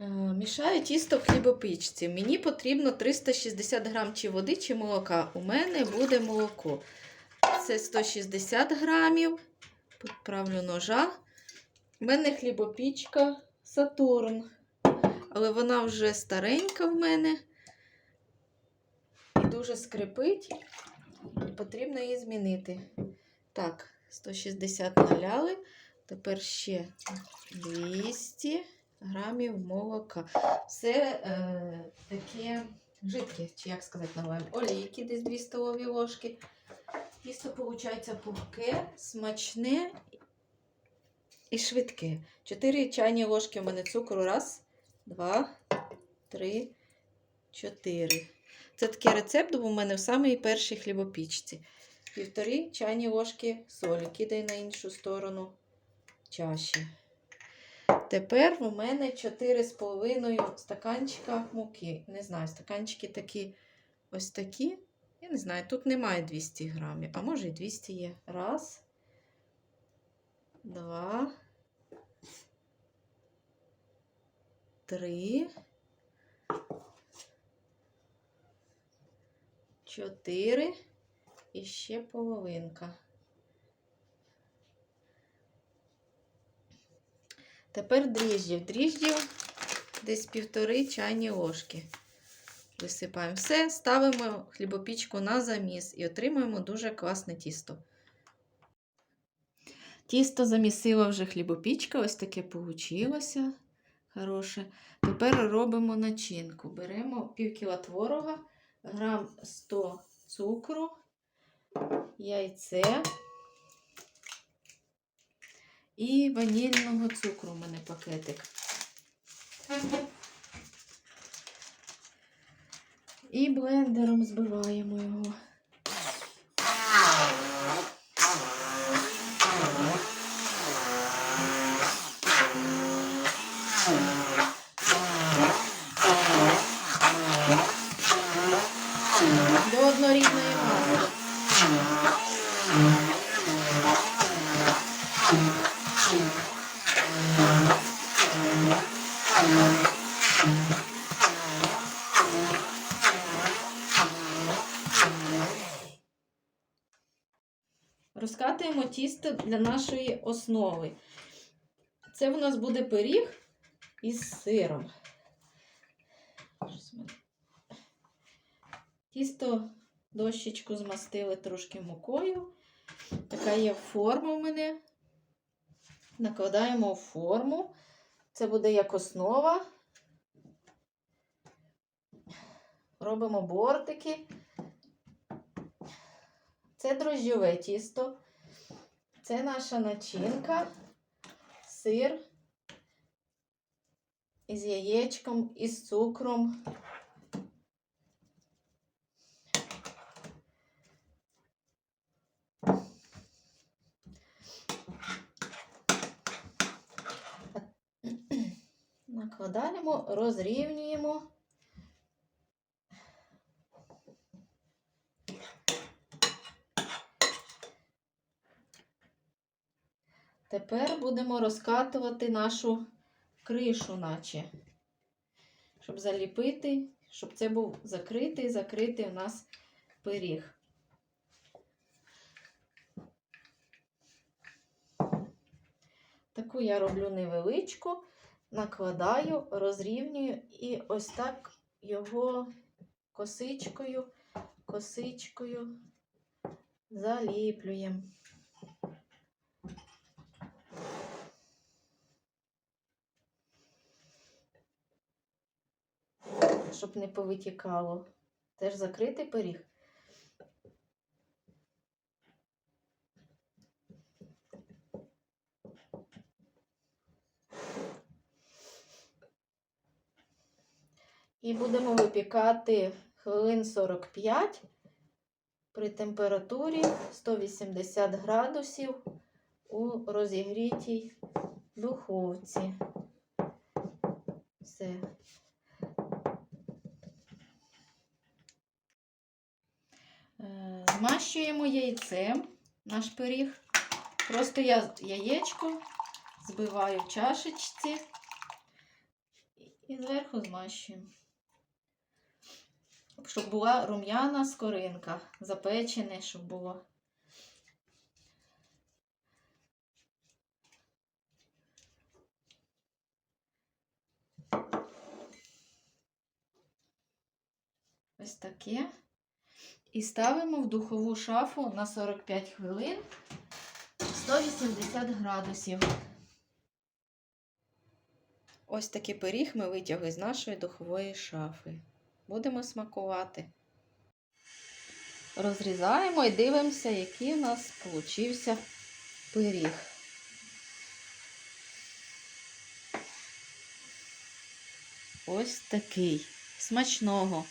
Е, Мішаю тісто в хлібопічці. Мені потрібно 360 грам чи води, чи молока. У мене буде молоко. Це 160 грамів. Підправлю ножа. У мене хлібопічка Сатурн. Але вона вже старенька в мене. І дуже скрипить. Потрібно її змінити. Так, 160 наляли. Тепер ще 200 грамів молока. Це е, таке жидке, чи як сказати називаємо, олійки, десь 2 столові ложки. Тісто виходить пухке, смачне і швидке. 4 чайні ложки у мене цукру. Раз, два, три, чотири. Це такий рецепт був у мене в самій першій хлібопічці. Півтори чайні ложки солі. Кидай на іншу сторону чаші. Тепер у мене 4,5 стаканчика муки. Не знаю, стаканчики такі ось такі. Я не знаю, тут немає 200 грамів, а може і 200 є. Раз, два, три, чотири і ще половинка. Тепер дріжджів. Дріжджів десь півтори чайні ложки. Висипаємо все, ставимо хлібопічку на заміс і отримуємо дуже класне тісто. Тісто замісила вже хлібопічка, ось таке получилося. Хороше. Тепер робимо начинку. Беремо пів кіла творога, грам 100 цукру, яйце. І ванільного цукру у мене пакетик. І блендером збиваємо його. Розкатуємо тісто для нашої основи. Це в нас буде пиріг із сиром. Тісто дощечку змастили трошки мукою. Така є форма у мене. Накладаємо форму. Це буде як основа. Робимо бортики. Це дрожжове тісто. Це наша начинка, сир із яєчком, із цукром. Накладаємо, розрівнюємо. Тепер будемо розкатувати нашу кришу, наче, щоб заліпити, щоб це був закритий, закритий у нас пиріг. Таку я роблю невеличку, накладаю, розрівнюю і ось так його косичкою, косичкою заліплюємо. Щоб не повитікало. Теж закритий пиріг. І будемо випікати хвилин 45 при температурі 180 градусів у розігрітій духовці. Все. Е, Змащуємо яйцем наш пиріг. Просто я яєчко збиваю в чашечці І зверху змащуємо. Щоб була рум'яна скоринка, запечене, щоб було. Ось таке. І ставимо в духову шафу на 45 хвилин 180 градусів. Ось такий пиріг ми витягли з нашої духової шафи. Будемо смакувати. Розрізаємо і дивимося, який у нас получився пиріг. Ось такий. Смачного.